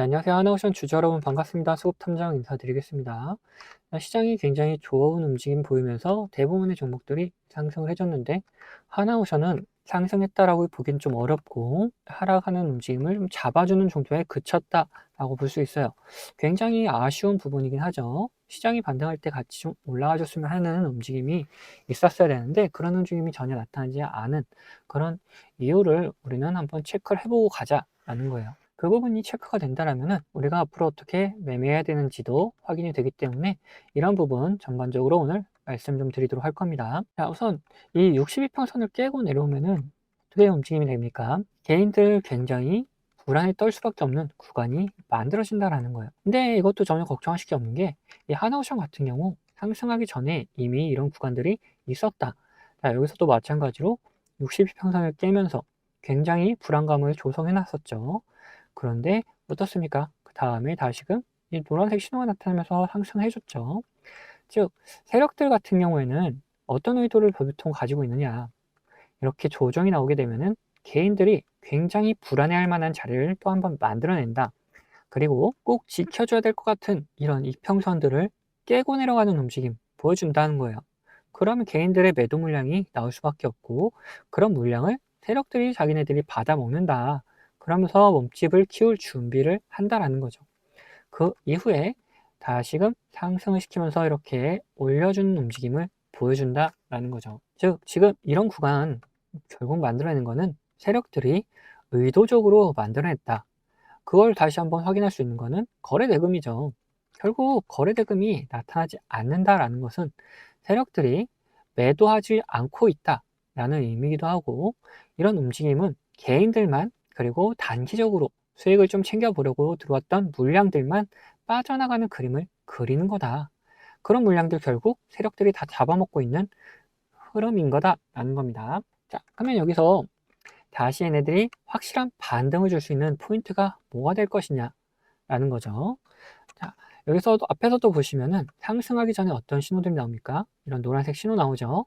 네, 안녕하세요. 하나오션 주주 여러분 반갑습니다. 수급탐정 인사드리겠습니다. 시장이 굉장히 좋은 움직임 보이면서 대부분의 종목들이 상승을 해줬는데 하나오션은 상승했다라고 보기는 좀 어렵고 하락하는 움직임을 좀 잡아주는 정도에 그쳤다라고 볼 수 있어요. 굉장히 아쉬운 부분이긴 하죠. 시장이 반등할 때 같이 좀 올라가줬으면 하는 움직임이 있었어야 되는데 그런 움직임이 전혀 나타나지 않은 그런 이유를 우리는 한번 체크를 해보고 가자라는 거예요. 그 부분이 체크가 된다라면 우리가 앞으로 어떻게 매매해야 되는지도 확인이 되기 때문에 이런 부분 전반적으로 오늘 말씀 좀 드리도록 할 겁니다. 자, 우선 이 62평선을 깨고 내려오면은 어떻게 움직임이 됩니까? 개인들 굉장히 불안에 떨 수밖에 없는 구간이 만들어진다라는 거예요. 근데 이것도 전혀 걱정하실 게 없는 게 이 하나오션 같은 경우 상승하기 전에 이미 이런 구간들이 있었다. 자, 여기서도 마찬가지로 62평선을 깨면서 굉장히 불안감을 조성해 놨었죠. 그런데 어떻습니까? 그 다음에 다시금 이 노란색 신호가 나타나면서 상승해줬죠. 즉, 세력들 같은 경우에는 어떤 의도를 보통 가지고 있느냐. 이렇게 조정이 나오게 되면은 개인들이 굉장히 불안해할 만한 자리를 또 한번 만들어낸다. 그리고 꼭 지켜줘야 될 것 같은 이런 이평선들을 깨고 내려가는 움직임 보여준다는 거예요. 그러면 개인들의 매도 물량이 나올 수밖에 없고 그런 물량을 세력들이 자기네들이 받아먹는다. 그러면서 몸집을 키울 준비를 한다라는 거죠. 그 이후에 다시금 상승을 시키면서 이렇게 올려주는 움직임을 보여준다라는 거죠. 즉, 지금 이런 구간 결국 만들어내는 거는 세력들이 의도적으로 만들어냈다. 그걸 다시 한번 확인할 수 있는 거는 거래대금이죠. 결국 거래대금이 나타나지 않는다라는 것은 세력들이 매도하지 않고 있다라는 의미이기도 하고 이런 움직임은 개인들만 그리고 단기적으로 수익을 좀 챙겨보려고 들어왔던 물량들만 빠져나가는 그림을 그리는 거다. 그런 물량들 결국 세력들이 다 잡아먹고 있는 흐름인 거다 라는 겁니다. 자, 그러면 여기서 다시 얘네들이 확실한 반등을 줄 수 있는 포인트가 뭐가 될 것이냐 라는 거죠. 자, 여기서도 앞에서도 보시면은 상승하기 전에 어떤 신호들이 나옵니까? 이런 노란색 신호 나오죠.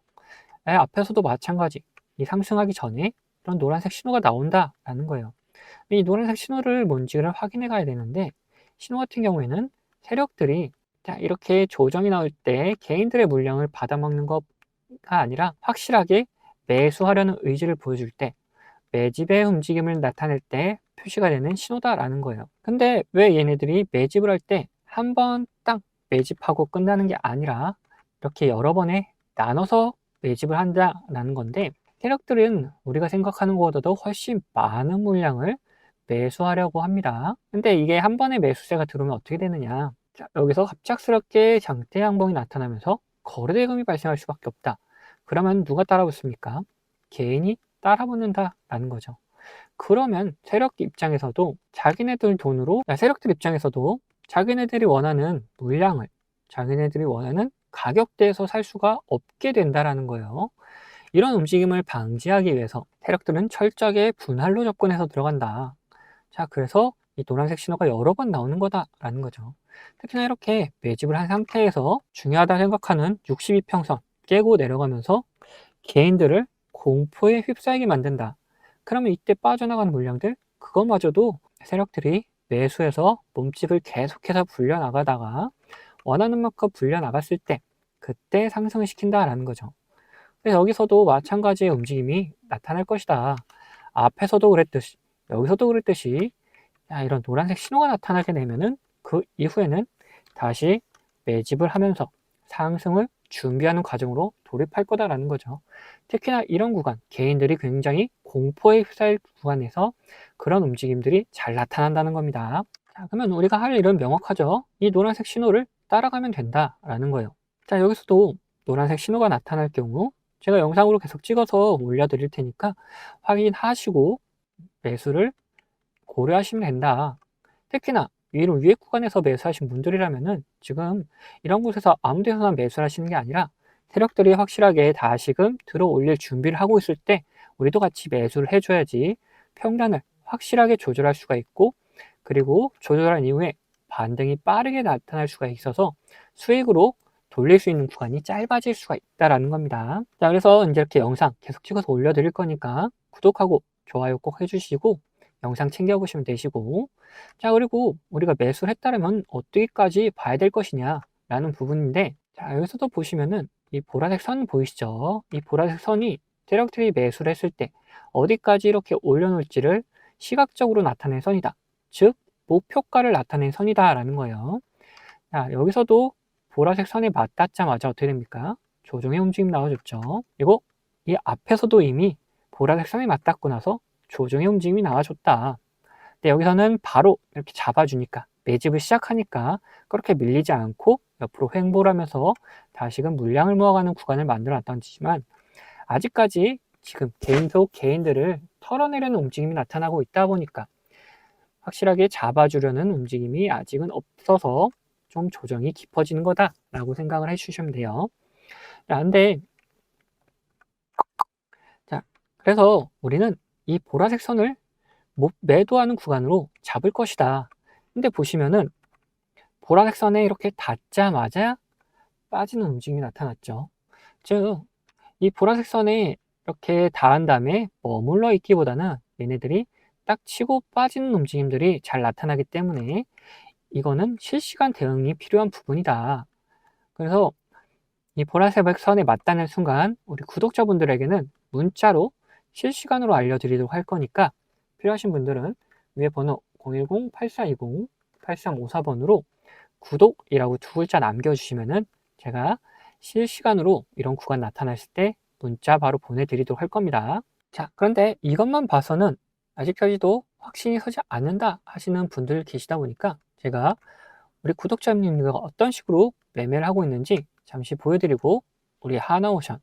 네, 앞에서도 마찬가지. 이 상승하기 전에 이런 노란색 신호가 나온다라는 거예요. 이 노란색 신호를 뭔지를 확인해 가야 되는데 신호 같은 경우에는 세력들이 자, 이렇게 조정이 나올 때 개인들의 물량을 받아먹는 것가 아니라 확실하게 매수하려는 의지를 보여줄 때 매집의 움직임을 나타낼 때 표시가 되는 신호다라는 거예요. 근데 왜 얘네들이 매집을 할 때 한 번 딱 매집하고 끝나는 게 아니라 이렇게 여러 번에 나눠서 매집을 한다라는 건데 세력들은 우리가 생각하는 것보다도 훨씬 많은 물량을 매수하려고 합니다. 근데 이게 한 번에 매수세가 들어오면 어떻게 되느냐? 자, 여기서 갑작스럽게 장대 양봉이 나타나면서 거래대금이 발생할 수밖에 없다. 그러면 누가 따라붙습니까? 개인이 따라붙는다라는 거죠. 그러면 세력 입장에서도 자기네들 돈으로 세력들 입장에서도 자기네들이 원하는 물량을 자기네들이 원하는 가격대에서 살 수가 없게 된다라는 거예요. 이런 움직임을 방지하기 위해서 세력들은 철저하게 분할로 접근해서 들어간다. 자, 그래서 이 노란색 신호가 여러 번 나오는 거다라는 거죠. 특히나 이렇게 매집을 한 상태에서 중요하다 생각하는 62평선 깨고 내려가면서 개인들을 공포에 휩싸이게 만든다. 그러면 이때 빠져나가는 물량들 그것마저도 세력들이 매수해서 몸집을 계속해서 불려나가다가 원하는 만큼 불려나갔을 때 그때 상승을 시킨다라는 거죠. 그래서 여기서도 마찬가지의 움직임이 나타날 것이다. 앞에서도 그랬듯이 여기서도 그랬듯이 이런 노란색 신호가 나타나게 되면은 그 이후에는 다시 매집을 하면서 상승을 준비하는 과정으로 돌입할 거다라는 거죠. 특히나 이런 구간, 개인들이 굉장히 공포에 휩싸일 구간에서 그런 움직임들이 잘 나타난다는 겁니다. 자, 그러면 우리가 할 일은 명확하죠. 이 노란색 신호를 따라가면 된다라는 거예요. 자, 여기서도 노란색 신호가 나타날 경우 제가 영상으로 계속 찍어서 올려드릴 테니까 확인하시고 매수를 고려하시면 된다. 특히나 이런 위에 구간에서 매수하신 분들이라면은 지금 이런 곳에서 아무 데서나 매수를 하시는 게 아니라 세력들이 확실하게 다시금 들어 올릴 준비를 하고 있을 때 우리도 같이 매수를 해줘야지 평단을 확실하게 조절할 수가 있고 그리고 조절한 이후에 반등이 빠르게 나타날 수가 있어서 수익으로 돌릴 수 있는 구간이 짧아질 수가 있다라는 겁니다. 자, 그래서 이제 이렇게 영상 계속 찍어서 올려드릴 거니까 구독하고 좋아요 꼭 해주시고 영상 챙겨보시면 되시고 자 그리고 우리가 매수를 했다면 어디까지 봐야 될 것이냐 라는 부분인데 자 여기서도 보시면은 이 보라색 선 보이시죠? 이 보라색 선이 세력들이 매수를 했을 때 어디까지 이렇게 올려놓을지를 시각적으로 나타낸 선이다. 즉 목표가를 나타낸 선이다 라는 거예요. 자 여기서도 보라색 선에 맞닿자마자 어떻게 됩니까? 조정의 움직임 나와줬죠. 그리고 이 앞에서도 이미 보라색 선에 맞닿고 나서 조정의 움직임이 나와줬다. 근데 여기서는 바로 이렇게 잡아주니까 매집을 시작하니까 그렇게 밀리지 않고 옆으로 횡보를 하면서 다시금 물량을 모아가는 구간을 만들어 놨다는 뜻이지만 아직까지 지금 개인 속 개인들을 털어내려는 움직임이 나타나고 있다 보니까 확실하게 잡아주려는 움직임이 아직은 없어서 좀 조정이 깊어지는 거다라고 생각을 해주시면 돼요. 자, 근데 자, 그래서 우리는 이 보라색 선을 매도하는 구간으로 잡을 것이다. 근데 보시면은 보라색 선에 이렇게 닿자마자 빠지는 움직임이 나타났죠. 즉, 이 보라색 선에 이렇게 닿은 다음에 머물러 있기보다는 얘네들이 딱 치고 빠지는 움직임들이 잘 나타나기 때문에 이거는 실시간 대응이 필요한 부분이다. 그래서 이 보라색 선에 맞닿는 순간 우리 구독자분들에게는 문자로 실시간으로 알려드리도록 할 거니까 필요하신 분들은 위에 번호 010-8420-8354번으로 구독이라고 두 글자 남겨주시면은 제가 실시간으로 이런 구간 나타났을 때 문자 바로 보내드리도록 할 겁니다. 자, 그런데 이것만 봐서는 아직까지도 확신이 서지 않는다 하시는 분들 계시다 보니까 제가 우리 구독자님들과 어떤 식으로 매매를 하고 있는지 잠시 보여드리고 우리 하나오션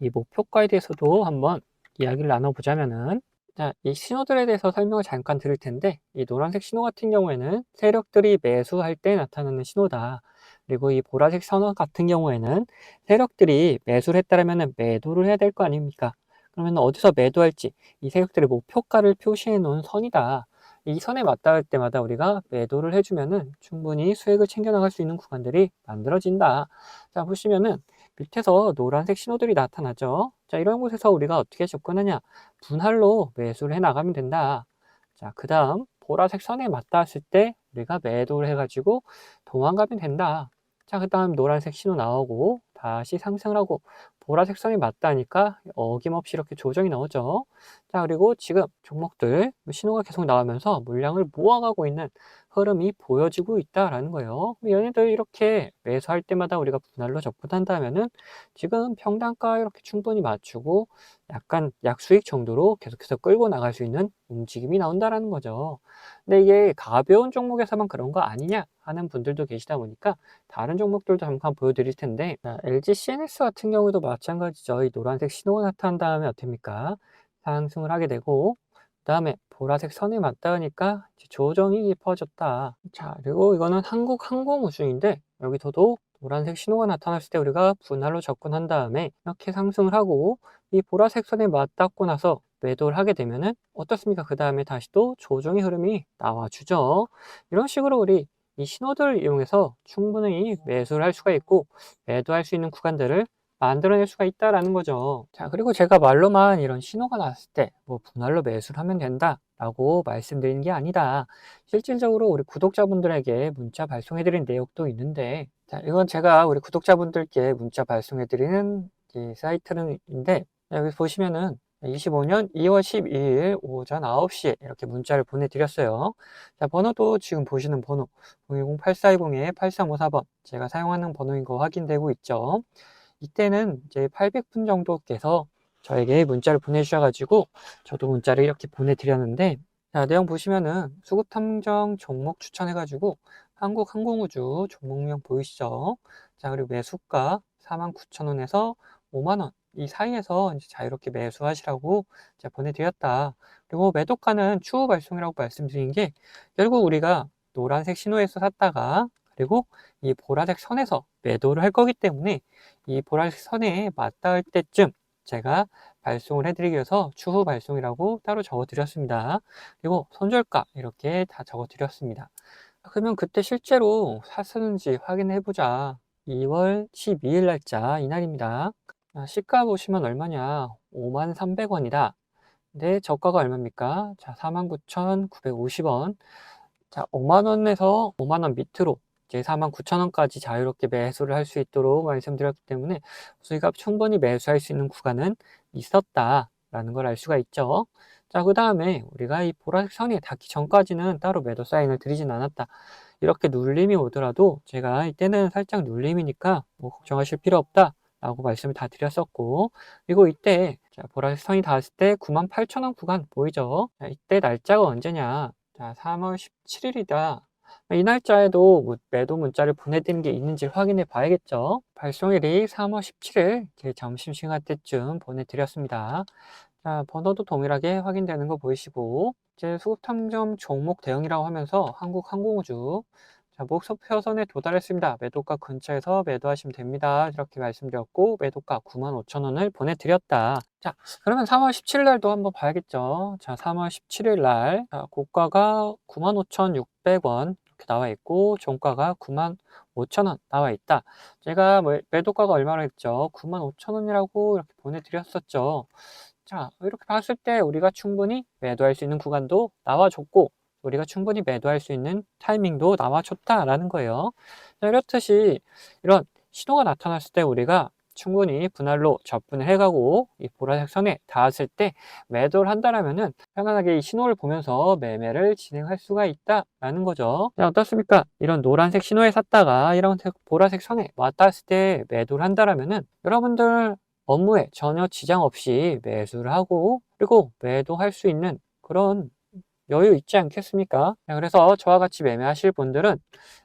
이 목표가에 대해서도 한번 이야기를 나눠보자면은 자, 이 신호들에 대해서 설명을 잠깐 드릴 텐데 이 노란색 신호 같은 경우에는 세력들이 매수할 때 나타나는 신호다. 그리고 이 보라색 선호 같은 경우에는 세력들이 매수를 했다면 매도를 해야 될 거 아닙니까? 그러면 어디서 매도할지 이 세력들의 목표가를 표시해 놓은 선이다. 이 선에 맞닿을 때마다 우리가 매도를 해주면은 충분히 수익을 챙겨나갈 수 있는 구간들이 만들어진다. 자, 보시면은 밑에서 노란색 신호들이 나타나죠. 자, 이런 곳에서 우리가 어떻게 접근하냐? 분할로 매수를 해 나가면 된다. 자, 그 다음 보라색 선에 맞닿았을 때 우리가 매도를 해가지고 도망가면 된다. 자, 그 다음 노란색 신호 나오고 다시 상승을 하고 보라색 선이 맞다니까 어김없이 이렇게 조정이 나오죠. 자, 그리고 지금 종목들 신호가 계속 나오면서 물량을 모아가고 있는 흐름이 보여지고 있다라는 거예요. 얘네들 이렇게 매수할 때마다 우리가 분할로 접근한다면은 지금 평단가 이렇게 충분히 맞추고 약간 약수익 정도로 계속해서 끌고 나갈 수 있는 움직임이 나온다라는 거죠. 근데 이게 가벼운 종목에서만 그런 거 아니냐 하는 분들도 계시다 보니까 다른 종목들도 잠깐 보여드릴 텐데 LG CNS 같은 경우도 마찬가지죠. 이 노란색 신호가 나타난 다음에 어떻습니까? 상승을 하게 되고 그 다음에 보라색 선에 맞닿으니까 조정이 깊어졌다. 자, 그리고 이거는 한국 항공우주인데 여기서도 노란색 신호가 나타났을 때 우리가 분할로 접근한 다음에 이렇게 상승을 하고 이 보라색 선에 맞닿고 나서 매도를 하게 되면은 어떻습니까? 그 다음에 다시 또 조정의 흐름이 나와주죠. 이런 식으로 우리 이 신호들을 이용해서 충분히 매수를 할 수가 있고 매도할 수 있는 구간들을 만들어낼 수가 있다라는 거죠. 자, 그리고 제가 말로만 이런 신호가 나왔을 때 뭐 분할로 매수를 하면 된다 라고 말씀드리는 게 아니다. 실질적으로 우리 구독자분들에게 문자 발송해드린 내용도 있는데 자, 이건 제가 우리 구독자분들께 문자 발송해드리는 이 사이트인데 여기 보시면은 25년 2월 12일 오전 9시에 이렇게 문자를 보내드렸어요. 자, 번호도 지금 보시는 번호 010-8420-8354번 제가 사용하는 번호인 거 확인되고 있죠. 이때는 이제 800분 정도께서 저에게 문자를 보내주셔가지고 저도 문자를 이렇게 보내드렸는데 자, 내용 보시면은 수급 탐정 종목 추천해가지고 한국항공우주 종목명 보이시죠? 자, 그리고 매수가 49,000원에서 5만원 이 사이에서 이제 자유롭게 매수하시라고 제가 보내드렸다. 그리고 매도가는 추후 발송이라고 말씀드린 게 결국 우리가 노란색 신호에서 샀다가 그리고 이 보라색 선에서 매도를 할 거기 때문에 이 보라색 선에 맞닿을 때쯤 제가 발송을 해드리기 위해서 추후 발송이라고 따로 적어드렸습니다. 그리고 손절가 이렇게 다 적어드렸습니다. 그러면 그때 실제로 샀었는지 확인해보자. 2월 12일 날짜 이날입니다. 시가 보시면 얼마냐? 5만 300원이다. 근데 저가가 얼마입니까? 자, 49,950원. 자, 5만원에서 5만원 밑으로 이제 49,000원까지 자유롭게 매수를 할 수 있도록 말씀드렸기 때문에 수익가 충분히 매수할 수 있는 구간은 있었다라는 걸 알 수가 있죠. 자, 그 다음에 우리가 이 보라색 선이 닿기 전까지는 따로 매도 사인을 드리진 않았다. 이렇게 눌림이 오더라도 제가 이때는 살짝 눌림이니까 뭐 걱정하실 필요 없다. 라고 말씀을 다 드렸었고 그리고 이때 자, 보라색 선이 닿았을 때 98,000원 구간 보이죠? 자, 이때 날짜가 언제냐? 자, 3월 17일이다. 이 날짜에도 뭐 매도 문자를 보내드린 게 있는지 확인해 봐야겠죠. 발송일이 3월 17일 점심시간 때쯤 보내드렸습니다. 자, 번호도 동일하게 확인되는 거 보이시고 이제 수급탐정 종목 대응이라고 하면서 한국항공우주 자, 목표선에 도달했습니다. 매도가 근처에서 매도하시면 됩니다. 이렇게 말씀드렸고 매도가 95,000원을 보내드렸다. 자, 그러면 3월 17일 날도 한번 봐야겠죠. 자, 3월 17일 날 자, 고가가 95,600원 이렇게 나와 있고 종가가 95,000원 나와 있다. 제가 뭐 매도가가 얼마나 했죠? 95,000원이라고 이렇게 보내드렸었죠. 자, 이렇게 봤을 때 우리가 충분히 매도할 수 있는 구간도 나와줬고 우리가 충분히 매도할 수 있는 타이밍도 나와줬다라는 거예요. 자, 이렇듯이 이런 신호가 나타났을 때 우리가 충분히 분할로 접근을 해가고 이 보라색 선에 닿았을 때 매도를 한다라면은 편안하게 이 신호를 보면서 매매를 진행할 수가 있다라는 거죠. 자, 어떻습니까? 이런 노란색 신호에 샀다가 이런 보라색 선에 왔다 갔을 때 매도를 한다라면은 여러분들 업무에 전혀 지장 없이 매수를 하고 그리고 매도할 수 있는 그런 여유 있지 않겠습니까? 그래서 저와 같이 매매하실 분들은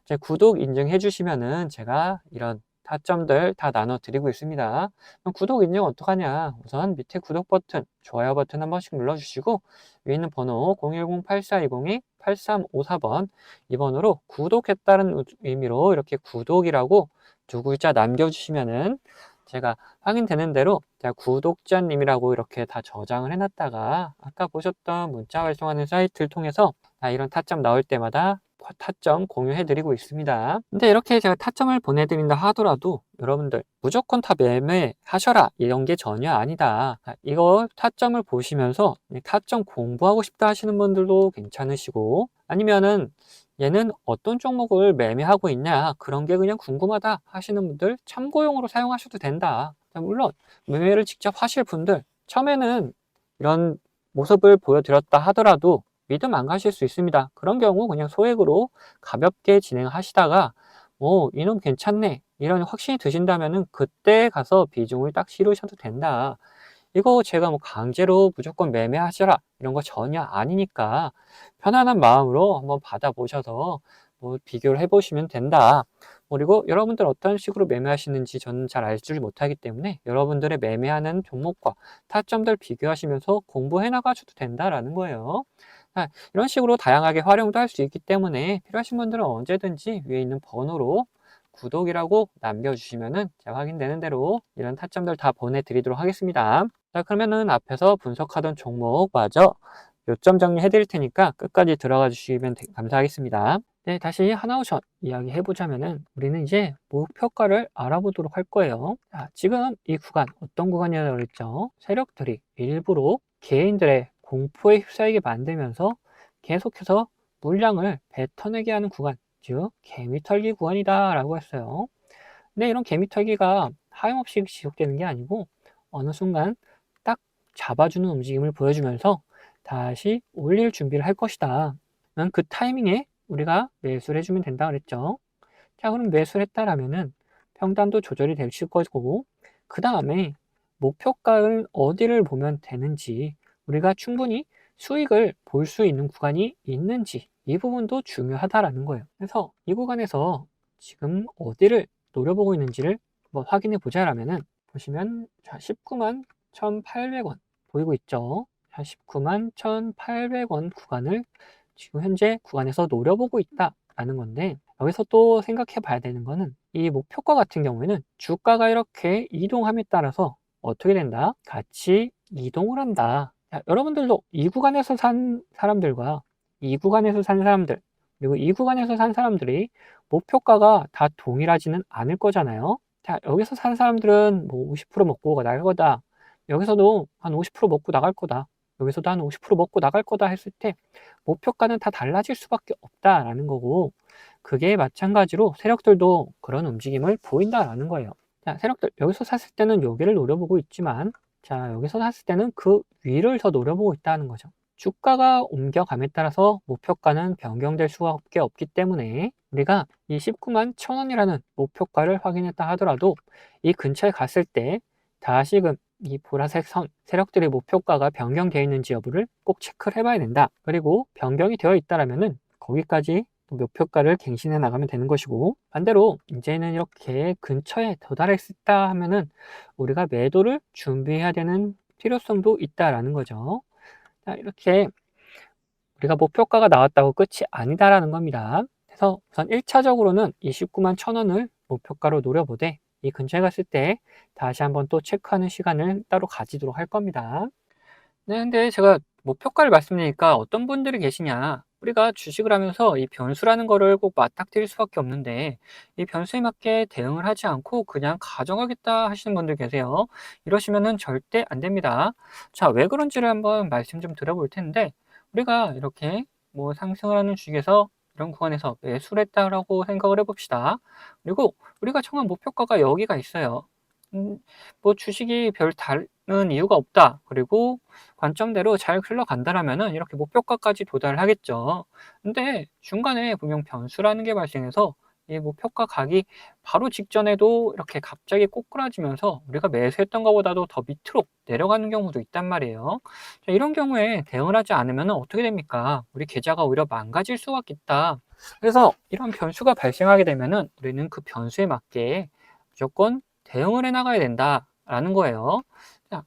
제 구독 인증해 주시면은 제가 이런 타점들 다 나눠 드리고 있습니다. 구독 인증 어떡하냐? 우선 밑에 구독 버튼, 좋아요 버튼 한 번씩 눌러 주시고 위에 있는 번호 010-8420-8354번 이 번호로 구독했다는 의미로 이렇게 구독이라고 두 글자 남겨 주시면은 제가 확인되는 대로 제가 구독자님이라고 이렇게 다 저장을 해놨다가 아까 보셨던 문자 발송하는 사이트를 통해서 이런 타점 나올 때마다 타점 공유해드리고 있습니다. 근데 이렇게 제가 타점을 보내드린다 하더라도 여러분들 무조건 다 매매하셔라 이런 게 전혀 아니다. 이거 타점을 보시면서 타점 공부하고 싶다 하시는 분들도 괜찮으시고 아니면은 얘는 어떤 종목을 매매하고 있냐 그런 게 그냥 궁금하다 하시는 분들 참고용으로 사용하셔도 된다. 물론 매매를 직접 하실 분들 처음에는 이런 모습을 보여드렸다 하더라도 믿음 안 가실 수 있습니다. 그런 경우 그냥 소액으로 가볍게 진행하시다가 오 이놈 괜찮네 이런 확신이 드신다면 은 그때 가서 비중을 딱 실으셔도 된다 이거 제가 뭐 강제로 무조건 매매하셔라 이런 거 전혀 아니니까 편안한 마음으로 한번 받아보셔서 뭐 비교를 해보시면 된다. 그리고 여러분들 어떤 식으로 매매하시는지 저는 잘 알지 못하기 때문에 여러분들의 매매하는 종목과 타점들 비교하시면서 공부해 나가셔도 된다라는 거예요. 이런 식으로 다양하게 활용도 할 수 있기 때문에 필요하신 분들은 언제든지 위에 있는 번호로 구독이라고 남겨주시면은 제가 확인되는 대로 이런 타점들 다 보내드리도록 하겠습니다. 자, 그러면은 앞에서 분석하던 종목 마저 요점 정리해 드릴 테니까 끝까지 들어가 주시면 감사하겠습니다. 네, 다시 하나오션 이야기 해보자면은 우리는 이제 목표가를 알아보도록 할 거예요. 자, 지금 이 구간 어떤 구간이라고 그랬죠? 세력들이 일부러 개인들의 공포에 휩싸이게 만들면서 계속해서 물량을 뱉어내게 하는 구간 즉 개미털기 구간이다 라고 했어요 근데 이런 개미털기가 하염없이 지속되는 게 아니고 어느 순간 딱 잡아주는 움직임을 보여주면서 다시 올릴 준비를 할 것이다. 그 타이밍에 우리가 매수를 해주면 된다 그랬죠. 자 그럼 매수를 했다라면은 평단도 조절이 될 거고 그 다음에 목표가를 어디를 보면 되는지 우리가 충분히 수익을 볼 수 있는 구간이 있는지 이 부분도 중요하다라는 거예요. 그래서 이 구간에서 지금 어디를 노려보고 있는지를 한번 확인해 보자라면은 보시면 자 19만 1,800원 보이고 있죠. 자 19만 1,800원 구간을 지금 현재 구간에서 노려보고 있다라는 건데 여기서 또 생각해 봐야 되는 거는 이 목표가 같은 경우에는 주가가 이렇게 이동함에 따라서 어떻게 된다? 같이 이동을 한다. 자, 여러분들도 이 구간에서 산 사람들과 이 구간에서 산 사람들 그리고 이 구간에서 산 사람들이 목표가가 다 동일하지는 않을 거잖아요. 자, 여기서 산 사람들은 뭐 50% 먹고 나갈 거다. 여기서도 한 50% 먹고 나갈 거다. 여기서도 한 50% 먹고 나갈 거다 했을 때 목표가는 다 달라질 수밖에 없다라는 거고 그게 마찬가지로 세력들도 그런 움직임을 보인다라는 거예요. 자, 세력들 여기서 샀을 때는 여기를 노려보고 있지만 자, 여기서 샀을 때는 그 위를 더 노려보고 있다는 거죠. 주가가 옮겨감에 따라서 목표가는 변경될 수밖에 없기 때문에 우리가 이 19만 1000원이라는 목표가를 확인했다 하더라도 이 근처에 갔을 때 다시금 이 보라색 선 세력들의 목표가가 변경되어 있는지 여부를 꼭 체크를 해봐야 된다. 그리고 변경이 되어 있다라면은 거기까지 목표가를 갱신해 나가면 되는 것이고 반대로 이제는 이렇게 근처에 도달했다 하면은 우리가 매도를 준비해야 되는 필요성도 있다라는 거죠. 자, 이렇게 우리가 목표가가 나왔다고 끝이 아니다라는 겁니다. 그래서 우선 1차적으로는 29만 1000원을 목표가로 노려보되 이 근처에 갔을 때 다시 한번 또 체크하는 시간을 따로 가지도록 할 겁니다. 네, 근데 제가 목표가를 말씀드리니까 어떤 분들이 계시냐. 우리가 주식을 하면서 이 변수라는 거를 꼭 맞닥뜨릴 수밖에 없는데 이 변수에 맞게 대응을 하지 않고 그냥 가져가겠다 하시는 분들 계세요. 이러시면은 절대 안 됩니다. 자, 왜 그런지를 한번 말씀 좀 드려볼 텐데 우리가 이렇게 뭐 상승을 하는 주식에서 이런 구간에서 매수를 했다라고 생각을 해봅시다. 그리고 우리가 정한 목표가가 여기가 있어요. 음, 뭐 주식이 별 다른 이유가 없다. 그리고 관점대로 잘 흘러간다라면은 이렇게 목표가까지 도달을 하겠죠. 근데 중간에 분명 변수라는 게 발생해서 이 목표가 가기 바로 직전에도 이렇게 갑자기 꼬꾸라지면서 우리가 매수했던 것보다도 더 밑으로 내려가는 경우도 있단 말이에요. 자, 이런 경우에 대응을 하지 않으면 어떻게 됩니까? 우리 계좌가 오히려 망가질 수밖에 있다. 그래서 이런 변수가 발생하게 되면은 우리는 그 변수에 맞게 무조건 대응을 해 나가야 된다라는 거예요. 자,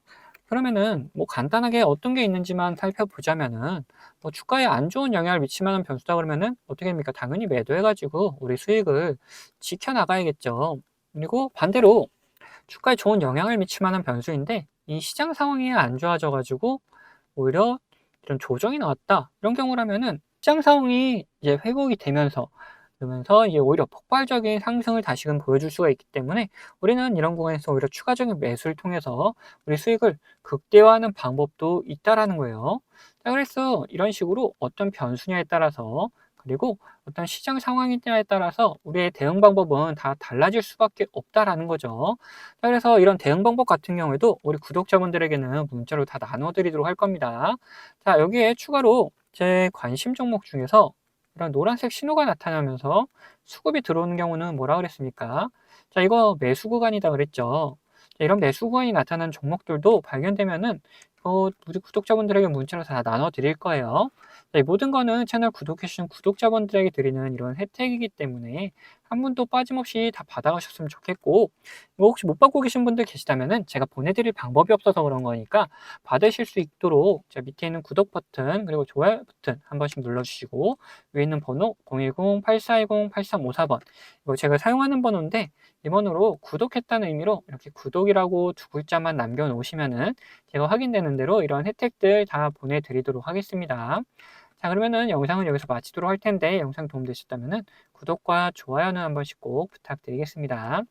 그러면은 뭐 간단하게 어떤 게 있는지만 살펴보자면은 뭐 주가에 안 좋은 영향을 미칠 만한 변수다 그러면은 어떻게 됩니까? 당연히 매도해가지고 우리 수익을 지켜나가야겠죠. 그리고 반대로 주가에 좋은 영향을 미칠 만한 변수인데 이 시장 상황이 안 좋아져가지고 오히려 이런 조정이 나왔다. 이런 경우라면은 시장 상황이 이제 회복이 되면서 그러면서 이제 오히려 폭발적인 상승을 다시금 보여줄 수가 있기 때문에 우리는 이런 구간에서 오히려 추가적인 매수를 통해서 우리 수익을 극대화하는 방법도 있다라는 거예요. 자, 그래서 이런 식으로 어떤 변수냐에 따라서 그리고 어떤 시장 상황이냐에 따라서 우리의 대응 방법은 다 달라질 수밖에 없다라는 거죠. 자, 그래서 이런 대응 방법 같은 경우에도 우리 구독자분들에게는 문자로 다 나눠드리도록 할 겁니다. 자, 여기에 추가로 제 관심 종목 중에서 이런 노란색 신호가 나타나면서 수급이 들어오는 경우는 뭐라 그랬습니까? 자, 이거 매수 구간이다 그랬죠. 자, 이런 매수 구간이 나타난 종목들도 발견되면은 어, 우리 구독자분들에게 문자로 다 나눠 드릴 거예요. 자, 이 모든 거는 채널 구독해주신 구독자분들에게 드리는 이런 혜택이기 때문에 한 분도 빠짐없이 다 받아가셨으면 좋겠고 뭐 혹시 못 받고 계신 분들 계시다면은 제가 보내드릴 방법이 없어서 그런 거니까 받으실 수 있도록 자 밑에 있는 구독 버튼 그리고 좋아요 버튼 한 번씩 눌러주시고 위에 있는 번호 010-8410-8354번 이거 제가 사용하는 번호인데 이 번호로 구독했다는 의미로 이렇게 구독이라고 두 글자만 남겨놓으시면은 제가 확인되는 대로 이런 혜택들 다 보내드리도록 하겠습니다. 자 그러면은 영상은 여기서 마치도록 할 텐데 영상 도움되셨다면은 구독과 좋아요는 한 번씩 꼭 부탁드리겠습니다.